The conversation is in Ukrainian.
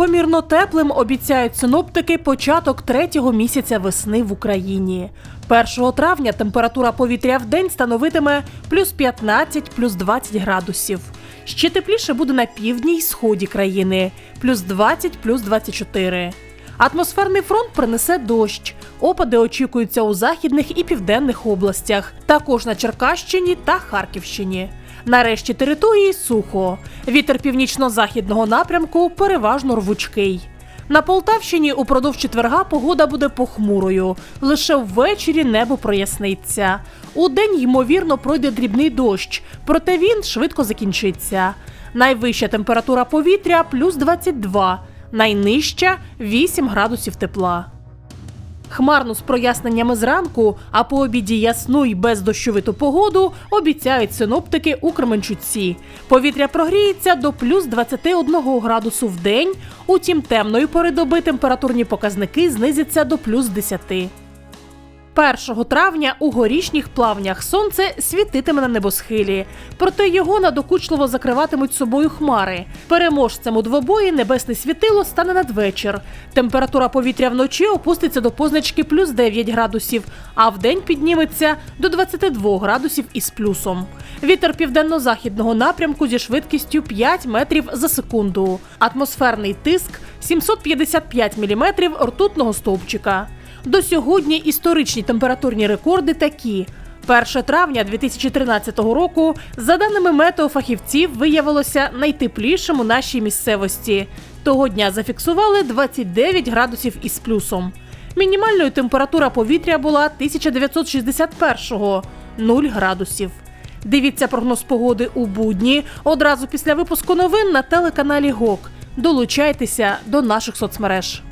Помірно теплим обіцяють синоптики початок третього місяця весни в Україні. 1 травня температура повітря в день становитиме плюс 15, плюс 20 градусів. Ще тепліше буде на півдні й сході країни плюс 20, плюс 24. Атмосферний фронт принесе дощ. Опади очікуються у західних і південних областях, також на Черкащині та Харківщині. Нарешті території сухо. Вітер північно-західного напрямку переважно рвучкий. На Полтавщині упродовж четверга погода буде похмурою. Лише ввечері небо проясниться. Удень, ймовірно, пройде дрібний дощ, проте він швидко закінчиться. Найвища температура повітря плюс 22, найнижча 8 градусів тепла. Хмарно з проясненнями зранку, а по обіді ясну й бездощовиту погоду обіцяють синоптики у Кременчуці. Повітря прогріється до плюс 21 градусу в день. Утім, темної пори доби температурні показники знизяться до плюс 10. 1 травня у горішніх плавнях сонце світитиме на небосхилі, проте його надокучливо закриватимуть собою хмари. Переможцем у двобої небесне світило стане надвечір. Температура повітря вночі опуститься до позначки плюс 9 градусів, а вдень підніметься до 22 градусів із плюсом. Вітер південно-західного напрямку зі швидкістю 5 метрів за секунду. Атмосферний тиск 755 міліметрів ртутного стовпчика. До сьогодні історичні температурні рекорди такі. 1 травня 2013 року, за даними метеофахівців, виявилося найтеплішим у нашій місцевості. Того дня зафіксували 29 градусів із плюсом. Мінімальною температура повітря була 1961-го – 0 градусів. Дивіться прогноз погоди у будні одразу після випуску новин на телеканалі ГОК. Долучайтеся до наших соцмереж.